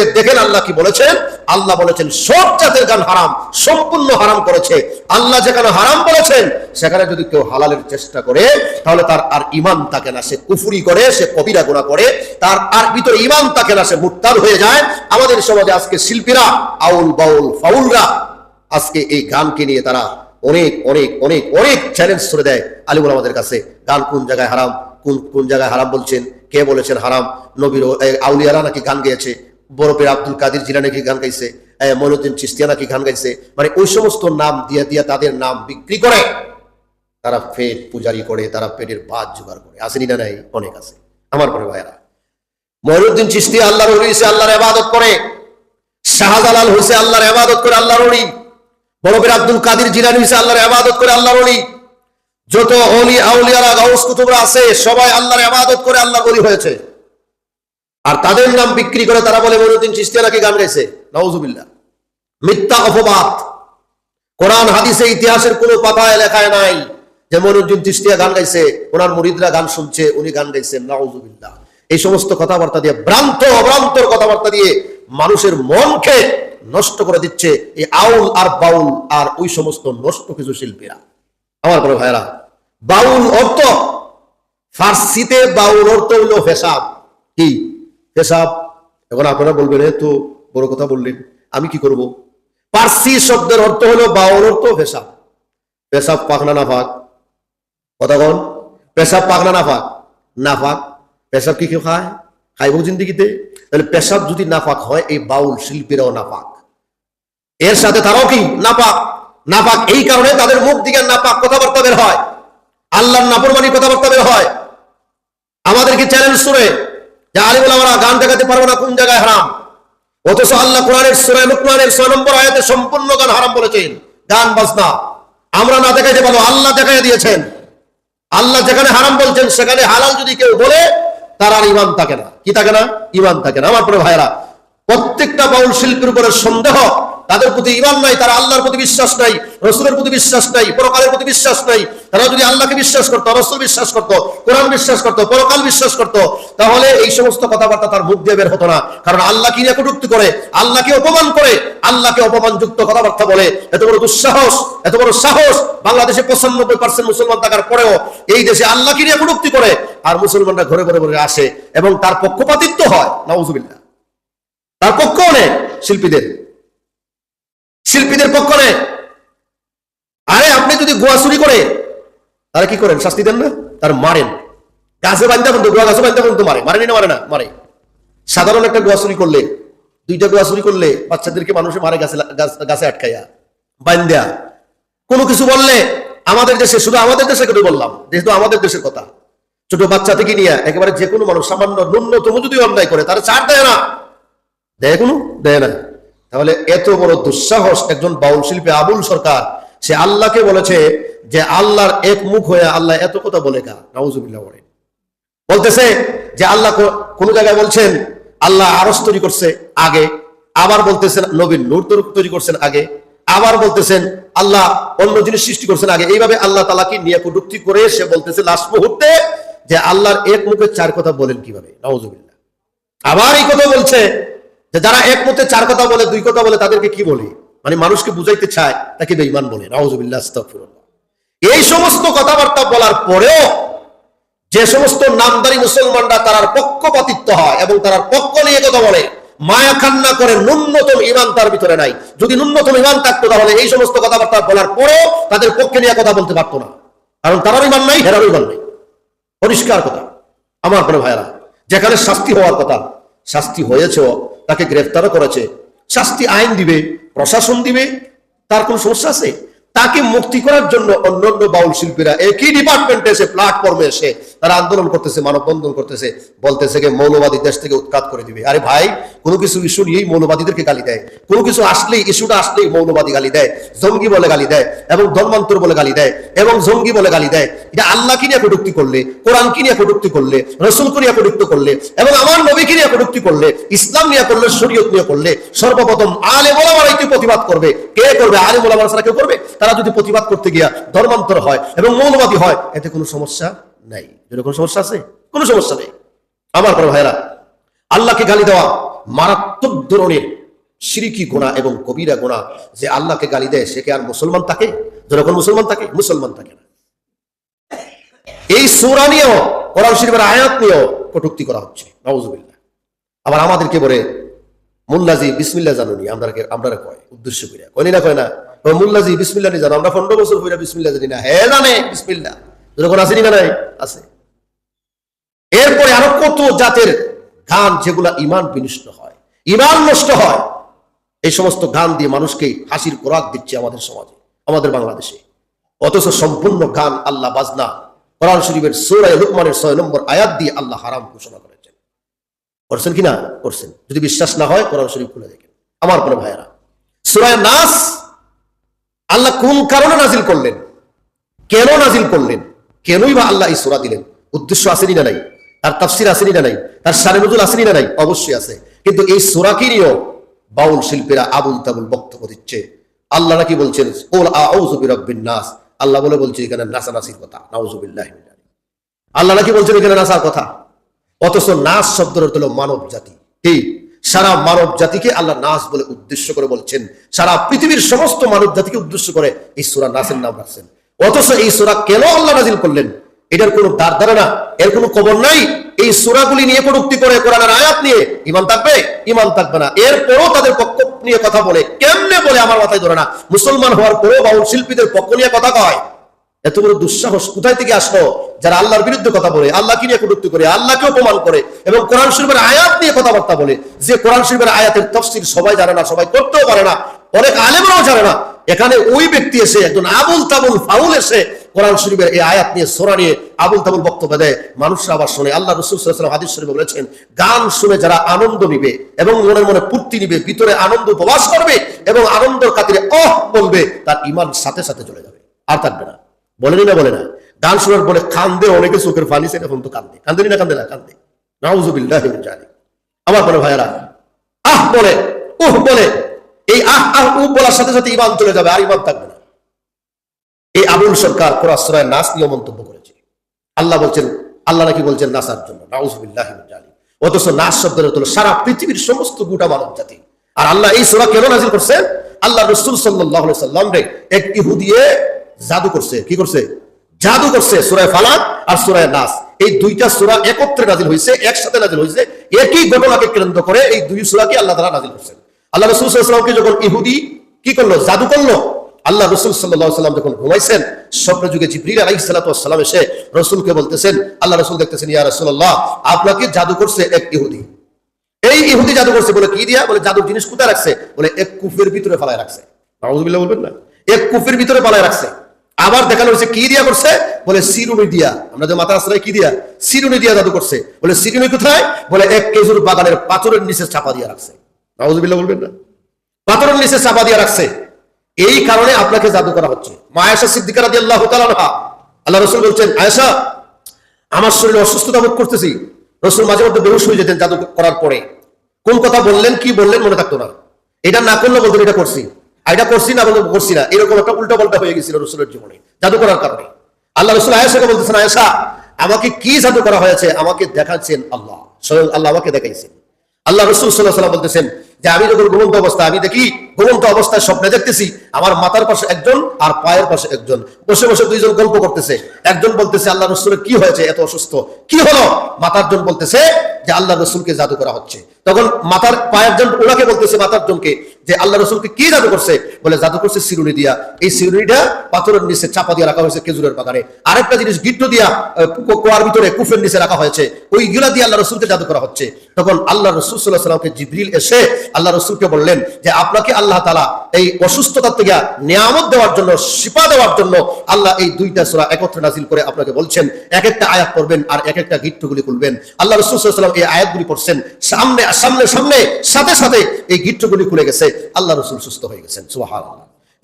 খুলে দেখেন আল্লাহ কি বলেছেন? আল্লাহ বলেছেন, সব জাতের গান হারাম, সম্পূর্ণ হারাম করেছে। আল্লাহ যেখানে হারাম বলেছেন, সেখানে যদি কেউ হালালের চেষ্টা করে, তাহলে তার আর ইমান থাকে না, সে কুফুরি করে, সে কবিরা গোনা করে, তার আর ভিতরে ইমান থাকে না, সে মুক্তার হয়ে যায়। আমাদের সমাজে আজকে শিল্পীরা, আউল বাউল ফাউলরা, আজকে এই গানকে নিয়ে তারা অনেক অনেক অনেক অনেক চ্যালেঞ্জ করে দেয়। আলিমুল আমাদের কাছে, গান কোন জায়গায় হারাম, কোন কোন জায়গায় হারাম বলছেন, কে বলেছেন হারাম? নবীর আউলিয়ারা নাকি গান গেয়েছে? বরফের আব্দুল কাদির জিলা নাকি গান গাইছে? এই মনুদ্দিন চিস্তিয়া নাকি গান গাইছে? মানে ওই সমস্ত নাম দিয়ে দিয়ে তাদের নাম বিক্রি করে তারা পেট পূজারি করে, তারা পেটের ভাত জোগাড় করে। আসেনি না নাই? অনেক আছে। আমার পরে ভাইরা মহিনুদ্দিন চিস্তি আল্লাহর হইছে, আল্লাহর ইবাদত করে। শাহজালাল হইছে আল্লাহর ইবাদত করে, আল্লাহর হলি বড়বের আব্দুল কাদির জিলানি হইছে, আল্লাহর ইবাদত করে, আল্লাহর হলি যত অলি আউলিয়ারা, গাউস কুতুবরা আছে, সবাই আল্লাহর ইবাদত করে, আল্লাহর ওলি হয়েছে। আর তাদের নাম বিক্রি করে তারা বলে মনুদ্দিন চিস্তিয়া নাকি গান গাইছে? নাউজুবিল্লাহ। মিথ্যা অপবাদ। কোরআন, হাদিসে, ইতিহাসের কোনো পাতায় লেখায় নাই যে মনুদ্দিন চিস্তিয়া গান গাইছে, ওনার মুরিদরা গান শুনছে, উনি গান গাইছেন নাউজুবিল্লাহ। এই সমস্ত কথাবার্তা দিয়ে, ভ্রান্ত, অভ্রান্তর কথাবার্তা দিয়ে মানুষের মনকে নষ্ট করে দিচ্ছে এই আউল আর বাউল আর ওই সমস্ত নষ্ট কিছু শিল্পীরা। আমার বড় ভাইরা বাউল অর্থ, ফার্সিতে বাউল অর্থ হইল ফেসাব কি? ফেসাব এখন আপনারা বলবেন, "এ তো বড় কথা বললেন, আমি কি করব? পার্সি শব্দের অর্থ হলো বাউল অর্থ ফেসাব পেশাব পাখনা নাফাক। কথা কন, পেশাব পাখনা নাফাক। নাফাক, পেশাব কি কেউ খায়? খাইব জিন্দিগিতে? তাহলে পেশাব যদি নাফাক হয়, এই বাউল শিল্পীরাও নাফাক। এর সাথে তারাও কি? নাপাক নাপাক এই কারণে তাদের মুখ দিকে নাপাক কথাবার্তা বের হয়। আল্লাহর নাফরমানি কথাবার্তা বের হয়। আমাদেরকে চ্যালেঞ্জ শুনে? যে আলিমুল গান না কোন জায়গায় হারাম। অথচ আল্লাহ আয়াতে সম্পূর্ণ গান হারাম গান আমরা না আল্লাহ দিয়েছেন। আল্লাহ যেখানে হারাম বলছেন, সেখানে হালাল যদি কেউ বলে, তার আর ইমান থাকে না। কি থাকে না? ইমান থাকে না। আমার পরে ভাইরা প্রত্যেকটা বাউল শিল্পীর উপরে সন্দেহ তাদের প্রতি ইমান নাই, তারা আল্লাহর প্রতি বিশ্বাস নাই, রসুলের প্রতি বিশ্বাস নাই, পরকালের প্রতি বিশ্বাস নাই। তারা যদি আল্লাহকে বিশ্বাস করতো, রসুল বিশ্বাস করতো, কোরআন বিশ্বাস করতো, পরকাল বিশ্বাস করতো, তাহলে এই সমস্ত কথাবার্তা তার মুখ দিয়ে বের হতো না। কারণ আল্লাহ কি নিয়ে কটুক্তি করে? আল্লাহকে অপমান করে। আল্লাহকে অপমানযুক্ত কথাবার্তা বলে। এত বড় দুঃসাহস, এত বড় সাহস বাংলাদেশে পঁচানব্বই পার্সেন্ট মুসলমান থাকার পরেও এই দেশে আল্লাহকে নিয়ে কটুক্তি করে? আর মুসলমানরা ঘরে ঘরে ঘরে আসে এবং তার পক্ষপাতিত্ব হয়। নওজুবিল্লাহ তার পক্ষ নেই শিল্পীদের। শিল্পীদের পক্ষ নেই আরে, আপনি যদি গোয়া চুরি করে, তারা কি করেন? শাস্তি দেন না? তার মারেন। গাছে বান্ধা বন্ধু, গোয়া গাছে বান্ধা বন্ধু মারে। মারেনি না, মারে না? মারে। সাধারণ একটা গোয়া চুরি করলে, দুইটা গোয়া চুরি করলে বাচ্চাদেরকে মানুষে মারে গাছে গাছে আটকাইয়া বান্ধা কোনো কিছু বললে আমাদের দেশে, শুধু আমাদের দেশে কেন বললাম, যেহেতু আমাদের দেশের কথা। ছোট বাচ্চা থেকে নিয়ে একেবারে যে কোনো মানুষ, সামান্য ন্যূনতম যদি অন্যায় করে, তারা ছাড় দেয় না। দেয় কোনো? দেয় না। তাহলে এত বড় দুঃসাহস একজন বাউল শিল্পী আবুল সরকার, সে আল্লাহকে বলেছে যে আল্লাহর এক মুখ হয়ে আল্লাহ এত কথা বলে নাউজুবিল্লাহ বলে বলতেছে যে আল্লাহ কোন জায়গায় বলছেন, আল্লাহ আরস তৈরি করছে আগে, আবার বলতেছেন নবীন নূর তৈরি- করছেন আগে, আবার বলতেছেন আল্লাহ অন্য জিনিস সৃষ্টি করছেন আগে। এইভাবে আল্লাহ তালাকে নিয়ে কটুক্তি করে সে বলতেছে লাস্ট মুহূর্তে যে আল্লাহর এক মুখে চার কথা বলেন কীভাবে? নওয়াজুবিল্লাহ আবার এই কথা বলছে যে যারা এক মতে চার কথা বলে, দুই কথা বলে, তাদেরকে কি বলে? মানে মানুষকে বুঝাইতে চায়, তাকে বেঈমান বলে। এই সমস্ত কথাবার্তা বলার পরেও যে সমস্ত নামদারি মুসলমানরা তার পক্ষপাতিত্ব হয় এবং তার পক্ষ নিয়ে কথা বলে, মায়া খান্না করে ন্যূনতম ইমান তার ভিতরে নাই। যদি ন্যূনতম ইমান থাকতো, তাহলে এই সমস্ত কথাবার্তা বলার পরেও তাদের পক্ষে নিয়ে কথা বলতে পারতো না। কারণ তারার ইমান নাই, হেরার ইমান নাই। পরিষ্কার কথা। আমার কোনো ভাইরা যেখানে শাস্তি হওয়ার কথা, শাস্তি হয়েছেও তাকে গ্রেফতারও করেছে। শাস্তি আইন দিবে প্রশাসন দিবে তার কোনো সমস্যা আছে? তাকে মুক্তি করার জন্য অন্যান্য বাউল শিল্পীরা একই ডিপার্টমেন্টে এসে প্ল্যাটফর্মে এসে তারা আন্দোলন করতেছে, মানববন্ধন করতেছে, বলতেছে মৌলবাদী দেশ থেকে উৎখাত করে দিবে। আরে ভাই, কোনো কিছু ইস্যু নিয়েই মৌলবাদীদেরকে গালি দেয়। কোনো কিছু আসলেই ইস্যুটা আসলেই মৌলবাদী গালি দেয়, জঙ্গি বলে গালি দেয়, এবং ধর্মান্তর বলে গালি দেয়, এবং জঙ্গি বলে গালি দেয়। এটা আল্লাহ কি নিয়ে কটুক্তি করলে কোরআন কি নিয়ে কটুক্তি করলে রসুল কি নিয়ে কটুক্তি করলে, এবং আমার নবী কি নিয়ে কটুক্তি করলে, ইসলাম নিয়ে করলে, শরীয়ত নিয়ে করলে, সর্বপ্রথম আলে মোলামারাই তুই প্রতিবাদ করবে। কে করবে? আলে মোলামারা ছাড়া কেউ করবে? তারা যদি প্রতিবাদ করতে গিয়া ধর্মান্তর হয় এবং মৌলবাদী হয়, এতে কোনো সমস্যা নাই। কোনো সমস্যা আছে? কোনো সমস্যা নেই। আমার পর ভাইরা আল্লাহকে গালি দেওয়া মারাত্মক ধরনের সিরিকি গোনা এবং কবিরা গোনা যে আল্লাহকে গালি দেয়, সে কি আর মুসলমান থাকে? যখন মুসলমান থাকে মুসলমান থাকে না। এই সূরা নিয়েও, কোরআন শরীফের আয়াত নিয়েও কটুক্তি করা হচ্ছে। আবার আমাদেরকে বলে, মুল্লাজি বিসমিল্লা জানুনি আমরা আমরা কয়, উদ্দেশ্য কইরা। কইনি না, কয় না? মুল্লাজি বিসমিল্লা নি জানো। আমরা পনেরো বছর কইরা বিসমিল্লা জানি না। হ্যাঁ জানে বিসমিল্লা যখন আসেনি না আছে। এরপরে আরও কত জাতের গান যেগুলা ইমান বিনষ্ট হয় ইমান নষ্ট হয়, এই সমস্ত গান দিয়ে মানুষকে হাসির কোরাক দিচ্ছে আমাদের সমাজে, আমাদের বাংলাদেশে। অথচ সম্পূর্ণ গান আল্লাহ বাজনা। কোরআন শরীফের সৌরায় লুকমানের ছয় নম্বর আয়াত দিয়ে আল্লাহ হারাম ঘোষণা করেছেন। করছেন কিনা করছেন। যদি বিশ্বাস না হয়, কোরআন শরীফ খুলে দেখেন। আমার কোনো ভাইয়েরা সুরায় নাস আল্লাহ কোন কারণে নাজিল করলেন? কেন নাজিল করলেন? কেনই বা আল্লাহ এই সুরা দিলেন? উদ্দেশ্য আসেনি না নাই? তার তাফসির আসেনি না নাই? তার সারে নজুল আসেনি না নাই? অবশ্যই আছে। কিন্তু এই সুরাকে নিয়েও বাউল শিল্পীরা আবুল তাবুল বক্তব্য দিচ্ছে। আল্লাহ নাকি বলছেন ওল আউযু বিরাব্বিন নাস। আল্লাহ বলে বলছে, এখানে নাসানাসির কথা। নাউজুবিল্লাহ আল্লাহ নাকি বলছেন, এখানে নাসার কথা? অথচ নাস অর্থ হলো মানব জাতি। ঠিক সারা মানব জাতিকে আল্লাহ নাস বলে উদ্দেশ্য করে বলছেন, সারা পৃথিবীর সমস্ত মানব জাতিকে উদ্দেশ্য করে এই সুরা নাসের নাম রাখছেন। অথচ এই সুরা কেন আল্লাহ নাজিল করলেন? এটার কোনো দার ধারণা এর কোনো খবর নাই। এই সুরাগুলি নিয়ে কটুক্তি করে কোরআনের আয়াত নিয়ে ইমান থাকবে ইমান থাকবে না। এরপরও তাদের পক্ষ নিয়ে কথা বলে, কেমনে বলে আমার মাথায় ধরে না। মুসলমান হওয়ার পরেও বাউল শিল্পীদের পক্ষ নিয়ে কথা কয়। এত বড় দুঃসাহস। কোথায় থেকে আসলো? যারা আল্লাহর বিরুদ্ধে কথা বলে, আল্লাহকে নিয়ে কটুক্তি করে, আল্লাহকে অপমান করে এবং কোরআন শরীফের আয়াত নিয়ে কথাবার্তা বলে, যে কোরআন শরীফের আয়াতের তফসিল সবাই জানে না, সবাই করতেও পারে না, অনেক আলেমরাও জানে না, এখানে ওই ব্যক্তি এসে একজন আবুল তাবুল ফাউল এসে কোরআন শরীফের এই আয়াত নিয়ে, সোরা নিয়ে আবুল তাবুল বক্তব্য দেয়। মানুষরা আবার শুনে, আল্লাহ রসুল সাল্লাল্লাহু হাদিস শরীফে বলেছেন, গান শুনে যারা আনন্দ নিবে এবং মনের মনে পূর্তি নিবে, ভিতরে আনন্দ উপবাস করবে এবং আনন্দের খাতিরে অহ বলবে, তার ইমান সাথে সাথে চলে যাবে, আর থাকবে না। বলেনি না, বলে না। গান শোনার পরে কান্দে, অনেকে চোখের পানি সেটা এখন তো কান্দে। কান্দেনি না, কান্দে না, কান্দে। নাউজুবিল্লাহ জানি আমার কোনো ভাইয়ারা, আহ বলে, উহ বলে, এই আহ আহ, উহ বলার সাথে সাথে ইমান চলে যাবে, আর ইমান থাকবে না। এই আবুল সরকার কোরআশ্রয় নাচ নিয়ে মন্তব্য করেছে। আল্লাহ বলছেন, আল্লাহ নাকি বলছেন নাসার জন্য, নাউজুবিল্লাহ জানি অথচ নাচ শব্দের হলো সারা পৃথিবীর সমস্ত গোটা মানব জাতি। আর আল্লাহ এই সোরা কেন নাজিল করছেন? আল্লাহ রসুল সাল্লাহ সাল্লাম রে, এক ইহুদিয়ে জাদু করছে। কি করছে? জাদু করছে সুরায় ফালাক আর সুরায় নাস। এই দুইটা সুরা একত্রে নাজিল হয়েছে একসাথে নাজিল হয়েছে একই ঘটনাকে কেন্দ্র করে এই দুই সুরাকে আল্লাহ তারা নাজিল করছেন। আল্লাহ রসুল সাল্লামকে যখন ইহুদি কি করল? জাদু করল? আল্লাহ রসুল সাল্লাহ সাল্লাম যখন ঘুমাইছেন স্বপ্ন যুগে জিব্রিল আলাই সাল্লাম এসে রসুলকে বলতেছেন আল্লাহ রসুল দেখতেছেন ইয়া রসুল্লাহ আপনাকে জাদু করছে এক ইহুদি। এই ইহুদি জাদু করছে বলে কি দিয়া? বলে জাদুর জিনিস কোথায় রাখছে? বলে এক কুফের ভিতরে ফালায় রাখছে। বলবেন না। এক কুফের ভিতরে পালায় রাখছে। আবার দেখানো হয়েছে, কি দিয়া করছে? বলে সিরুনি দিয়া আমরা যে মাথা আশ্রয়, কি দিয়া? সিরুনি দিয়া জাদু করছে। বলে, সিরুনি কোথায়? বলে, এক কেজুর বাগানের পাথরের নিচে চাপা দিয়া রাখছে। বলবেন না? পাথরের নিচে চাপা দিয়া রাখছে। এই কারণে আপনাকে জাদু করা হচ্ছে। মা আয়েশা সিদ্দিকা রাদিয়াল্লাহু তাআলা আল্লাহ রাসূল বলছেন আয়েশা আমার শরীরে অসুস্থতা ভোগ করতেছি। রসুল মাঝে মধ্যে বেহুশ হয়ে যেতেন জাদু করার পরে। কোন কথা বললেন, কি বললেন মনে থাকতো না। এটা না করলে বলতেন, এটা করছি। এটা করছি না বলতে করছি না। এরকম একটা উল্টো পাল্টা হয়ে গেছিল রসুলের জীবনে জাদু করার কারণে। আল্লাহ রসুল আয়েশাকে বলতেছেন, আয়েশা, আমাকে কি জাদু করা হয়েছে? আমাকে দেখাচ্ছেন আল্লাহ। স্বয়ং আল্লাহ আমাকে দেখাইছেন। আল্লাহ রসুল সাল্লাহ বলতেছেন যে, আমি যখন ঘুমন্ত অবস্থা আমি দেখি ঘুমন্ত অবস্থায় স্বপ্নে দেখতেছি, আমার মাথার পাশে একজন আর পায়ের পাশে একজন। বসে বসে দুইজন গল্প করতেছে। একজন বলতেছে, আল্লাহ রসুলের কি হয়েছে এত অসুস্থ? কি হলো? মাথার জন বলতেছে যে, আল্লাহ রসুলকে জাদু করা হচ্ছে। তখন মাথার পায়ের জন ওনাকে বলতেছে মাথার জনকে যে, আল্লাহ রসুলকে কি জাদু করছে? বলে, জাদু করছে সিরুনি দিয়া। এই সিরুনিটা পাথরের নিচে চাপা দিয়ে রাখা হয়েছে খেজুরের বাগানে। আরেকটা জিনিস, গিট্ট দিয়া কোয়ার ভিতরে কুফের নিচে রাখা হয়েছে। ওই গিলা দিয়ে আল্লাহ রসুলকে জাদু করা হচ্ছে। তখন আল্লাহ রসুল সাল্লাহ সাল্লামকে জিবরিল এসে আল্লাহ রসুলকে বললেন যে, আপনাকে আল্লাহ তালা এই অসুস্থতার থেকে নিয়ামত দেওয়ার জন্য শিপা দেওয়ার জন্য আল্লাহ এই দুইটা সোরা একত্রে নাজিল করে আপনাকে বলছেন। এক একটা আয়াত পড়বেন আর এক একটা গিট্টগুলি খুলবেন আল্লাহ রসুল সাল্লাম এই আয়াতগুলি পড়ছেন। সামনে সামনে সামনে, সাথে সাথে এই গিট্টগুলি খুলে গেছে। আল্লাহ রসুল সুস্থ হয়ে গেছেন। সুহান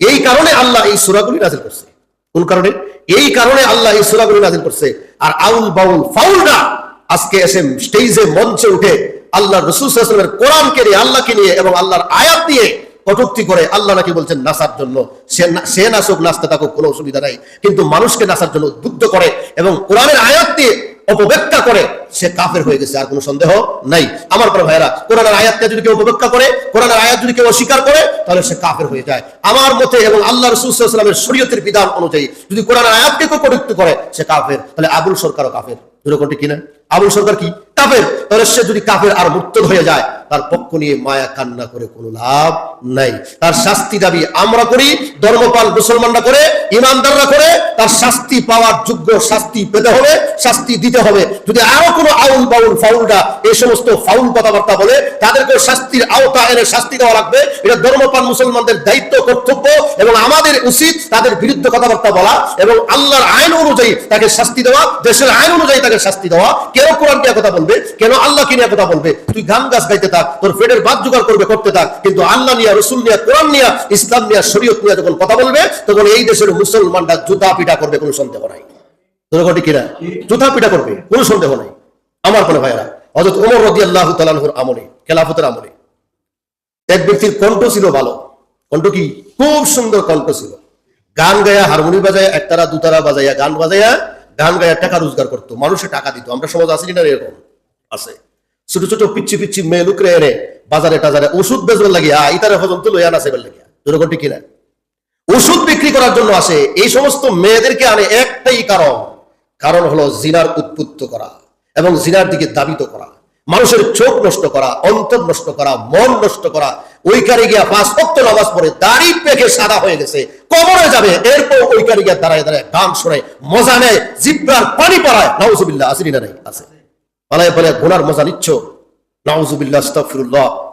এই কারণে আল্লাহ এই সুরাগুলি নাজিল করছে। কোন কারণে? এই কারণে আল্লাহ এই সুরাগুলি নাজিল করছে। আর আউল বাউল ফাউলরা আজকে এসে স্টেজে মঞ্চে উঠে আল্লাহ রসুলের কোরআনকে নিয়ে, আল্লাহকে নিয়ে এবং আল্লাহর আয়াত নিয়ে কটুক্তি করে আল্লাহ নাকি বলছেন, নাসার জন্য। সে সে নাচুক নাচতে থাকুক, কোনো অসুবিধা নাই। কিন্তু মানুষকে নাচার জন্য উদ্বুদ্ধ করে এবং কোরআনের আয়াত দিয়ে অপব্যাখ্যা করে, সে কাফের হয়ে গেছে, আর কোনো সন্দেহ নাই। আমার পরে ভাইরা কোরআনের আয়াতকে যদি কেউ অপব্যাখ্যা করে, কোরআনের আয়াত যদি কেউ অস্বীকার করে, তাহলে সে কাফের হয়ে যায়। আমার মতে এবং আল্লাহ রসুলের শরীয়তের বিধান অনুযায়ী, যদি কোরআনের আয়াতকে কেউ কটুক্তি করে, সে কাফের। তাহলে আবুল সরকারও কাফের। দুরকমটি কিনা আবুল সরকার কি? কাফের, তাহলে সে যদি কাফের আর মুক্ত হয়ে যায়, তার পক্ষ নিয়ে মায়া কান্না করে কোনো লাভ নাই। তার শাস্তি দাবি আমরা করি, ধর্মপাল মুসলমানরা করে, ইমানদাররা করে, তার শাস্তি পাওয়ার যোগ্য শাস্তি পেতে হবে, শাস্তি দিতে হবে। যদি আরও কোনো আউল বাউল ফাউলরা এই সমস্ত ফাউল কথাবার্তা বলে তাদেরকে শাস্তির আওতা এনে শাস্তি দেওয়া লাগবে। এটা ধর্মপাল মুসলমানদের দায়িত্ব, কর্তব্য এবং আমাদের উচিত তাদের বিরুদ্ধে কথাবার্তা বলা এবং আল্লাহর আইন অনুযায়ী তাকে শাস্তি দেওয়া, দেশের আইন অনুযায়ী তাকে শাস্তি দেওয়া। কেন কোরআন কথা বলবে? কেন আল্লাহ কি নিয়ে কথা বলবে? তুই গান গাছ গাইতে থাক তোর পেটের বাদ জোগাড় করবে করতে থাক। কিন্তু আল্লাহ নিয়ে রসুল নিয়ে কোরআন নিয়ে ইসলাম নিয়ে শরীয়ত নিয়ে যখন কথা বলবে তখন এই দেশের মুসলমানরা জুতা পিটা করবে কোনো সন্দেহ নাই। দুর্ঘটি কিনা? জুতা পিটা করবে কোনো সন্দেহ নাই। আমার কোনো ভাইরা অযথ ওমর রদি আল্লাহ তালানহুর আমলে খেলাফতের আমলে এক ব্যক্তির কণ্ঠ ছিল ভালো। কণ্ঠ কি? খুব সুন্দর কণ্ঠ ছিল। গান গায়া হারমোনি বাজায় একতারা দুতারা বাজাইয়া গান বাজাইয়া গান গায়া টাকা রোজগার করতো মানুষে টাকা দিত। আমরা সমাজ আসি না এরকম। আছে। ছোট ছোট পিচ্ছি পিচ্ছি মেয়ে লুকরে এনে বাজারে টাজারে ওষুধ বেচবার লাগিয়া ইতারে হজম তো লইয়া না সেবার লাগিয়া। দুর্ঘটি কিনা? ওষুধ বিক্রি করার জন্য আসে, এই সমস্ত মেয়েদেরকে আনে একটাই কারণ। কারণ হলো জিনার উৎপুত্ত করা এবং জিনার দিকে দাবিত করা। মানুষের চোখ নষ্ট করা, অন্তর নষ্ট করা, মন নষ্ট করা। ওইখানে গিয়া পাঁচ ভক্ত নামাজ পড়ে দাড়ি পেকে সাদা হয়ে গেছে। কবরে যাবে, এরপর ওইখানে গিয়া দাঁড়ায় দাঁড়ায় গান শোনে, মজা নেয়, জিব্রার পানি পড়ায়, নাউজুবিল্লাহ আসেনি না আছে। পালায় পালায় ঘোড়ার মজা নিচ্ছ। নাউজুবিল্লাহ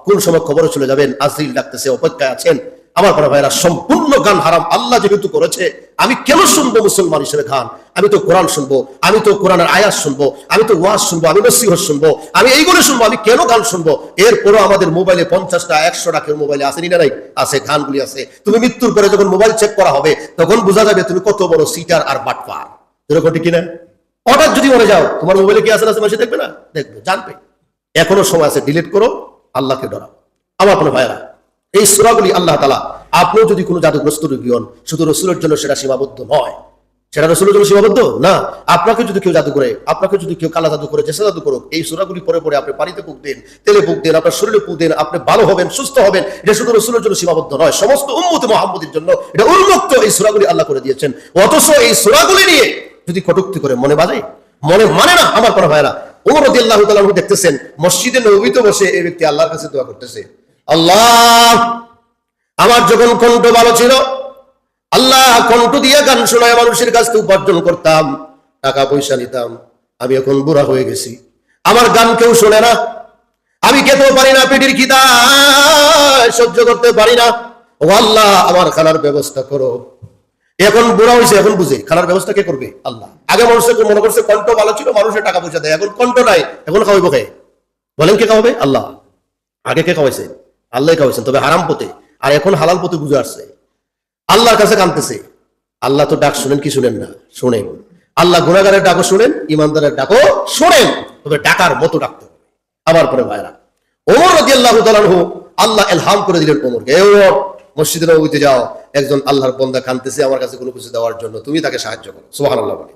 কোন সময় খবরে চলে যাবেন, আজরিল ডাকতেছে, অপেক্ষায় আছেন। আমার বড় ভাইরা সম্পূর্ণ গান হারাম আল্লাহ যেহেতু করেছে, আমি কেন শুনব মুসলমান হিসেবে গান? আমি তো কোরআন শুনব, আমি তো কোরআনের আয়াত শুনব, আমি তো ওয়াজ শুনব, আমি নসিহত শুনব, আমি এইগুলো শুনব, আমি কেন গান শুনব? এরপরও আমাদের মোবাইলে পঞ্চাশটা একশোটা কেউ মোবাইলে আসেনি না নাই? আছে, গানগুলি আছে। তুমি মৃত্যুর পরে যখন মোবাইল চেক করা হবে, তখন বোঝা যাবে তুমি কত বড় সিটার আর বাটপার। এরকম কিনা? হঠাৎ যদি মরে যাও, তোমার মোবাইলে কি আছে না দেখবে না? দেখবে, জানবে। এখনও সময় আছে ডিলিট করো, আল্লাহকে ডরাও। আমার কোনো ভাইরা এই সুরাগুলি আল্লাহ তালা আপনিও যদি কোনো জাদুগ্রস্ত রোগী হন, শুধু রসুলের জন্য সেটা সীমাবদ্ধ নয়। সেটা রসুলের জন্য সীমাবদ্ধ? না। আপনাকে যদি কেউ জাদু করে, আপনাকে যদি কেউ কালা জাদু করে, জেসা জাদু করুক, এই সুরাগুলি পরে পরে আপনি পানিতে পুক দেন, তেলে পুক দেন, আপনার শরীরে পুক দেন, আপনি ভালো হবেন, সুস্থ হবেন, এটা শুধু রসুলের জন্য সীমাবদ্ধ নয়, সমস্ত উম্মতি মোহাম্মদের জন্য এটা উন্মুক্ত এই সুরাগুলি আল্লাহ করে দিয়েছেন। অথচ এই সুরাগুলি নিয়ে যদি কটুক্তি করে মনে বাজে? মনে মানে না আমার কোনো ভাইরা ওমর রদি আল্লাহ দেখতেছেন, মসজিদে নবীতে বসে এই ব্যক্তি আল্লাহর কাছে দোয়া করতেছে। আল্লাহ, আমার যখন কণ্ঠ ভালো ছিল, আল্লাহ কণ্ঠ দিয়ে গান শোনায় মানুষের কাছ থেকে উপার্জন করতাম টাকা পয়সা নিতাম, আমি এখন বুড়া হয়ে গেছি। আমার গান কেউ শোনে না। আমি খেতেও পারি না পেটির খিদা সহ্য করতে পারি না। ও আল্লাহ, আমার খানার ব্যবস্থা করো। এখন বুড়া হয়েছে এখন বুঝে। খানার ব্যবস্থা কে করবে? আল্লাহ। আগে মানুষের মনে করছে, কণ্ঠ ভালো ছিল, মানুষের টাকা পয়সা দেয়। এখন কণ্ঠ নাই, এখন খাওয়াইব কে? বলেন কে খাওয়াবে? আল্লাহ। আগে কে খাওয়াইছে? আল্লাহ খাওয়াইছেন, তবে হারাম পথে। আর এখন হালাল পথে বুঝে আসছে। আল্লাহর কাছে কানতেছে। আল্লাহ তো ডাক শুনেন কি শুনেন না? শুনেন। আল্লাহ গুণাগারের ডাকও শুনেন ইমানদারের ডাকও শুনেন। তবে ডাকার মতো ডাকতে আবার পরে ভাইরা। ওমর রাজি আল্লাহ আল্লাহ এলহাম করে দিলেন ওমর মসজিদে নবীতে যাও একজন আল্লাহর বন্দা কানতেছে আমার কাছে কোনো কিছু দেওয়ার জন্য। তুমি তাকে সাহায্য করো। সুহান আল্লাহ বলে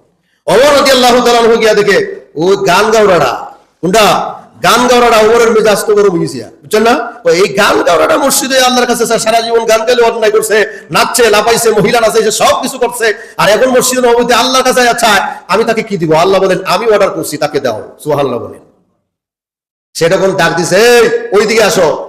রাজি আল্লাহ গিয়া দেখে ও গান গাওড়াটা কোনটা গান গাওড়াটা ওমরের মেজাজ তো গরম হয়েছে বুঝছেন না? ও এই গান গাওড়াটা মসজিদে আল্লাহর কাছে সারা জীবন গান গাইলে অন্যায় করছে নাচছে লাপাইছে মহিলা নাচাইছে সব কিছু করছে। আর এখন মসজিদে নবীতে আল্লাহর কাছে আচ্ছা আমি তাকে কি দিব? আল্লাহ বলেন আমি অর্ডার করছি তাকে দাও। সুহাল্লাহ বলেন। সেটা তখন ডাক দিছে "এই, ওইদিকে আসো।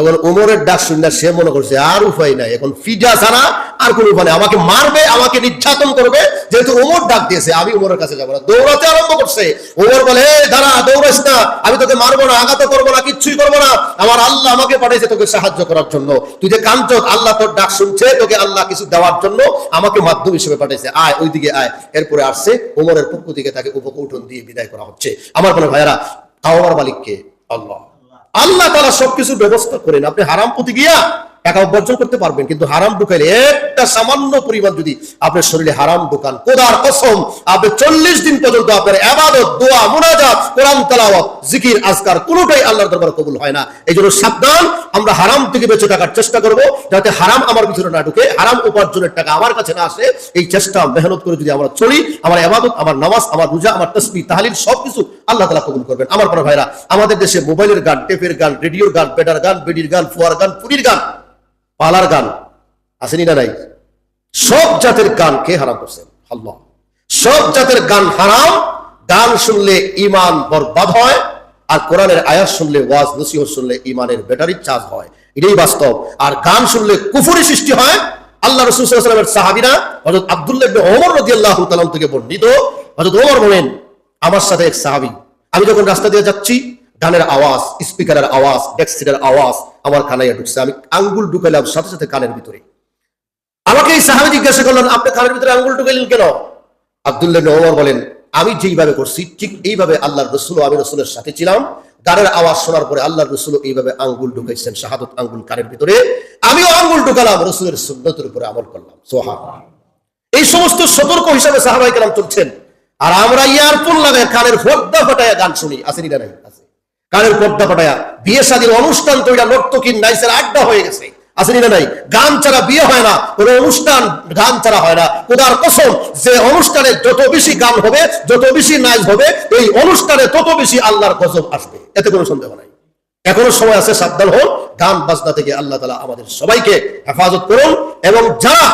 তখন উমরের ডাক শুনে সে মনে করছে আর উপায় নাই এখন ফিজা ছাড়া আর কোন উপায় নেই। আমাকে মারবে আমাকে নির্যাতন করবে যেহেতু উমর ডাক দিয়েছে আমি উমরের কাছে যাব না। দৌড়াতে আরম্ভ করছে। উমর বলে "এই, দাঁড়া দৌড়াস না আমি তোকে মারবো না আঘাত করব না কিচ্ছুই করব না। আমার আল্লাহ আমাকে পাঠিয়েছে তোকে সাহায্য করার জন্য। তুই যে কান্ত আল্লাহ তোর ডাক শুনছে তোকে আল্লাহ কিছু দেওয়ার জন্য আমাকে মাধ্যম হিসেবে পাঠিয়েছে। আয় ওইদিকে আয়। এরপরে আসছে উমরের পক্ষ থেকে তাকে উপকৌঠন দিয়ে বিদায় করা হচ্ছে। আমার কোনো ভাইয়েরা কাওয়ার মালিককে আল্লাহ আল্লাহ তারা সবকিছু ব্যবস্থা করেন। আপনি হারাম প্রতি গিয়া টাকা উপার্জন করতে পারবেন, কিন্তু হারাম ঢুকাইলে একটা সামান্য পরিমাণ যদি আপনার শরীরে হারাম ঢুকান কোদার কসম, আপনি চল্লিশ দিন পর্যন্ত আপনার আবাদত, দোয়া, মুনাজাত, কোরআন, তালাওয়াত, জিকির, আজকার কোনোটাই আল্লাহর দরবার কবুল হয় না। এই জন্য সাবধান, আমরা হারাম থেকে বেঁচে থাকার চেষ্টা করব, যাতে হারাম আমার ভিতরে না ঢুকে, হারাম উপার্জনের টাকা আমার কাছে না আসে। এই চেষ্টা, মেহনত করে যদি আমরা চলি, আমার আবাদত, আমার নামাজ, আমার রোজা, আমার তসবি তাহলিল সবকিছু আল্লাহ তালা কবুল করবেন। আমার পর ভাইরা আমাদের দেশে মোবাইলের গান, টেপের গান, রেডিওর গান বেটার গান, বেডির গান, ফুয়ার গান পুরীর গান পালার গান আসেনি না নাই? সব জাতের গান কে হারাম করছেন আল্লাহ। সব জাতের গান হারাম, গান শুনলে ইমান বরবাদ হয়, আর কোরআনের আয়াত শুনলে ওয়াজ, নসিহত শুনলে ইমানের ব্যাটারি চার্জ হয়। এটাই বাস্তব। আর গান শুনলে কুফুরি সৃষ্টি হয়। আল্লাহ রসুল সাল্লামের সাহাবিরা হযরত আব্দুল্লাহ ওমর রাদিয়াল্লাহু তাআলা থেকে বর্ণিত, হযরত ওমর বলেন, আমার সাথে এক সাহাবী, আমি যখন রাস্তা দিয়ে যাচ্ছি গানের আওয়াজ, স্পিকারের আওয়াজ ডেক্সিটের আওয়াজ আমার কানাইয়া ঢুকছে। আমি আঙ্গুল ঢুকাইলাম সাথে সাথে কানের ভিতরে। আমাকে এই সাহাবি জিজ্ঞাসা করলেন, আপনি কানের ভিতরে আঙ্গুল ঢুকাইলেন কেন? আব্দুল্লাহ ইবনে বলেন, আমি যেইভাবে করছি, ঠিক এইভাবে আল্লাহর রসুল আমি রসুলের সাথে ছিলাম। গানের আওয়াজ শোনার পরে আল্লাহর রসুল এইভাবে আঙ্গুল ঢুকাইছেন, শাহাদত আঙ্গুল কানের ভিতরে। আমিও আঙ্গুল ঢুকালাম, রসুলের সুন্নতের উপরে আমল করলাম। সোহা এই সমস্ত সতর্ক হিসাবে সাহাবাই কালাম চলছেন। আর আমরা ইয়ারফোন লাগাই কানের পর্দা ফাটায় গান শুনি আসেনি না নাই? কানের পর্দা ফাটায়া বিয়ে শাদীর অনুষ্ঠান তো এটা নর্তকীর নাইসের আড্ডা হয়ে গেছে। না নাই? গান ছাড়া বিয়ে হয় না অনুষ্ঠান গান ছাড়া হয় না। কোদার কসম, যে অনুষ্ঠানে যত বেশি গান হবে, যত বেশি হবে, এই অনুষ্ঠানে তত বেশি আল্লাহর গজব আসবে। এতে কোনো সন্দেহ নাই। এখনও সময় আছে, সাবধান হন। গান বাজনা থেকে আল্লাহ তালা আমাদের সবাইকে হেফাজত করুন এবং যারা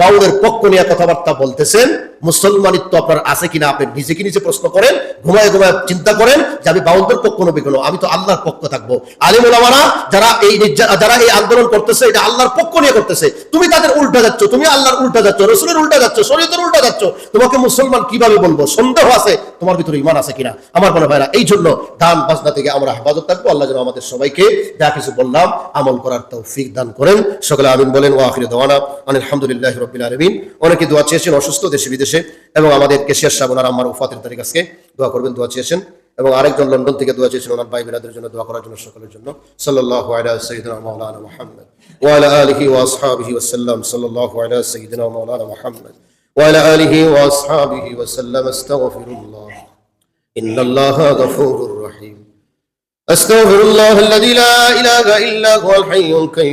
বাউলের পক্ষ নিয়ে কথাবার্তা বলতেছেন মুসলমানিত্ব আপনার আছে কিনা আপনি নিজেকে নিজে প্রশ্ন করেন, ঘুমায় ঘুমায় চিন্তা করেন যে আমি বাউলদের পক্ষ নবী কেন আমি তো আল্লাহর পক্ষ থাকব। আলিম ওলামারা যারা এই যারা এই আন্দোলন করতেছে, এটা আল্লাহর পক্ষ নিয়ে করতেছে। তুমি তাদের উল্টা যাচ্ছ, তুমি আল্লাহর উল্টা যাচ্ছ, রসুলের উল্টা যাচ্ছ, শরীয়তের উল্টা যাচ্ছ, তোমাকে মুসলমান কীভাবে বলব? সন্দেহ আছে? তোমার ভিতরে ইমান আছে কিনা? আমার মনে ভাইরা এই জন্য গান বাজনা থেকে আমরা হেফাজত থাকব। আল্লাহ যেন আমাদের সবাইকে যা কিছু বললাম, আমল করার তৌফিক দান করেন। সকলে আমিন বলেন ও আখির দওয়ানা। আলহামদুলিল্লাহ রবিল আলমিন। অনেকে দোয়া চেয়েছেন, অসুস্থ, দেশে বিদেশে এবং আমাদের কেশিয়ার সাহেব ওনার আমার ওফাতের তারিখ আজকে দোয়া করবেন দোয়া চেয়েছেন এবং আরেকজন লন্ডন থেকে দোয়া চেয়েছেন ওনার ভাই বোনাদের জন্য দোয়া করার জন্য সকলের জন্য সাল্লাল্লাহু আলা সাইয়্যিদিনা মাওলানা মুহাম্মদ ওয়া আলা আলিহি ওয়া আসহাবিহি ওয়া সাল্লাম সাল্লাল্লাহু আলা সাইয়্যিদিনা মাওলানা মুহাম্মদ ওয়া আলা আলিহি ওয়া আসহাবিহি ওয়া সাল্লাম আস্তাগফিরুল্লাহ ইন্নাল্লাহা গফুরুর রহিম أستغفر الله الذي لا إله إلا هو الحي القيوم